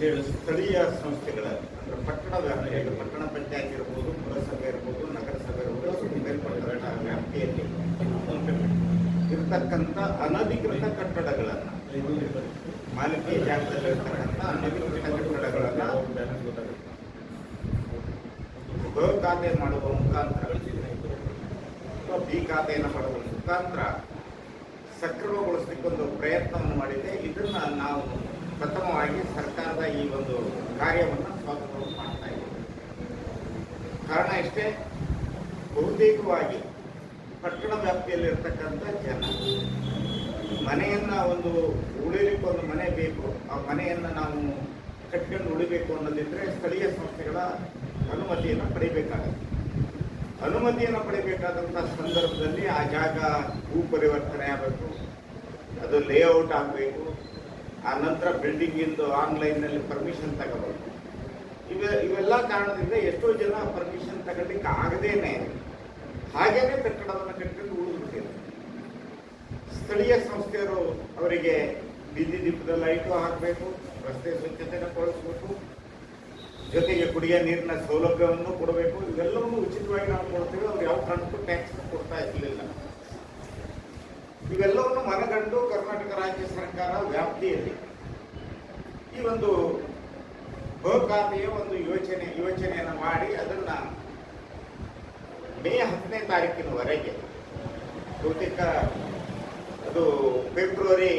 ಹೇಳು, ಸ್ಥಳೀಯ ಸಂಸ್ಥೆಗಳ, ಅಂದರೆ ಪಟ್ಟಣ ಹೇಳಿ ಪಟ್ಟಣ ಪಂಚಾಯತ್ ಇರ್ಬೋದು, ಪುರಸಭೆ ಇರ್ಬೋದು, ನಗರಸಭೆ ಇರ್ಬೋದು ಮೇಲ್ಪಟ್ಟಂತಹ ವ್ಯಾಪ್ತಿಯಲ್ಲಿ ಇರ್ತಕ್ಕಂಥ ಅನಧಿಕೃತ ಕಟ್ಟಡಗಳನ್ನು, ಮಾಲಿಕೆ ಜಾಗದಲ್ಲಿ ಇರ್ತಕ್ಕಂಥ ಅನಧಿಕೃತ ಕಟ್ಟಡಗಳನ್ನು ಖಾತೆ ಮಾಡುವ ಮುಖಾಂತರ ಅಥವಾ ಬಿ ಖಾತೆಯನ್ನು ಮಾಡುವ ಮುಖಾಂತರ ಸಕ್ರಮಗೊಳಿಸಲಿಕ್ಕೊಂದು ಪ್ರಯತ್ನವನ್ನು ಮಾಡಿದೆ ಇದನ್ನು ನಾವು ಪ್ರಥಮವಾಗಿ ಒಂದು ಕಾರ್ಯವನ್ನು ಸ್ವಾಗತವನ್ನು ಮಾಡ್ತಾ ಇದ್ದೀವಿ. ಕಾರಣ ಇಷ್ಟೇ, ಬಹುತೇಕವಾಗಿ ಪಟ್ಟಣ ವ್ಯಾಪ್ತಿಯಲ್ಲಿರ್ತಕ್ಕಂಥ ಜನ, ಮನೆಯನ್ನ ಒಂದು ಉಳಿಲಿಕ್ಕೆ ಒಂದು ಮನೆ ಬೇಕು, ಆ ಮನೆಯನ್ನ ನಾವು ಕಟ್ಕೊಂಡು ಉಳಿಬೇಕು ಅನ್ನೋದಿದ್ರೆ ಸ್ಥಳೀಯ ಸಂಸ್ಥೆಗಳ ಅನುಮತಿಯನ್ನು ಪಡಿಬೇಕಾಗುತ್ತೆ. ಅನುಮತಿಯನ್ನು ಪಡಿಬೇಕಾದಂಥ ಸಂದರ್ಭದಲ್ಲಿ ಆ ಜಾಗ ಭೂ ಪರಿವರ್ತನೆ ಆಗಬೇಕು, ಅದು ಲೇಔಟ್ ಆಗಬೇಕು ಆ ನಂತರ ಬಿಲ್ಡಿಂಗಿಂದು ಆನ್ಲೈನ್ನಲ್ಲಿ ಪರ್ಮಿಷನ್ ತಗೋಬೇಕು. ಇವ, ಇವೆಲ್ಲ ಕಾರಣದಿಂದ ಎಷ್ಟೋ ಜನ ಪರ್ಮಿಷನ್ ತಗೊಳ್ಳಿಕ್ಕೆ ಆಗದೇನೆ. ಹಾಗೇನೆ ಕಟ್ಟಡವನ್ನು ಕಟ್ಟಿಕೊಂಡು ಉಳಿದ್ಬಿಟ್ಟಿದೆ ಸ್ಥಳೀಯ ಸಂಸ್ಥೆಯವರು ಅವರಿಗೆ ಬೀದಿ ದೀಪದ ಲೈಟು ಹಾಕಬೇಕು, ರಸ್ತೆ ಸ್ವಚ್ಛತೆಯನ್ನು ಕೊಡಿಸ್ಬೇಕು, ಜೊತೆಗೆ ಕುಡಿಯೋ ನೀರಿನ ಸೌಲಭ್ಯವನ್ನು ಕೊಡಬೇಕು. ಇವೆಲ್ಲವನ್ನು ಉಚಿತವಾಗಿ ನಾವು ಕೊಡ್ತೀವಿ, ಅವ್ರು ಯಾವ ಕಾರಣಕ್ಕೂ ಟ್ಯಾಕ್ಸ್ ಕೊಡ್ತಾ ಇರಲಿಲ್ಲ. ಇವೆಲ್ಲವನ್ನು ಮನಗಂಡು ಕರ್ನಾಟಕ ರಾಜ್ಯ ಸರ್ಕಾರ ವ್ಯಾಪ್ತಿಯಲ್ಲಿ ಈ ಒಂದು ಖಾತೆಯ ಒಂದು ಯೋಚನೆ ಯೋಚನೆಯನ್ನು ಮಾಡಿ ಅದನ್ನ ಮೇ ಹತ್ತನೇ ತಾರೀಕಿನವರೆಗೆ ಬಹುತೇಕ ಅದು ಫೆಬ್ರವರಿ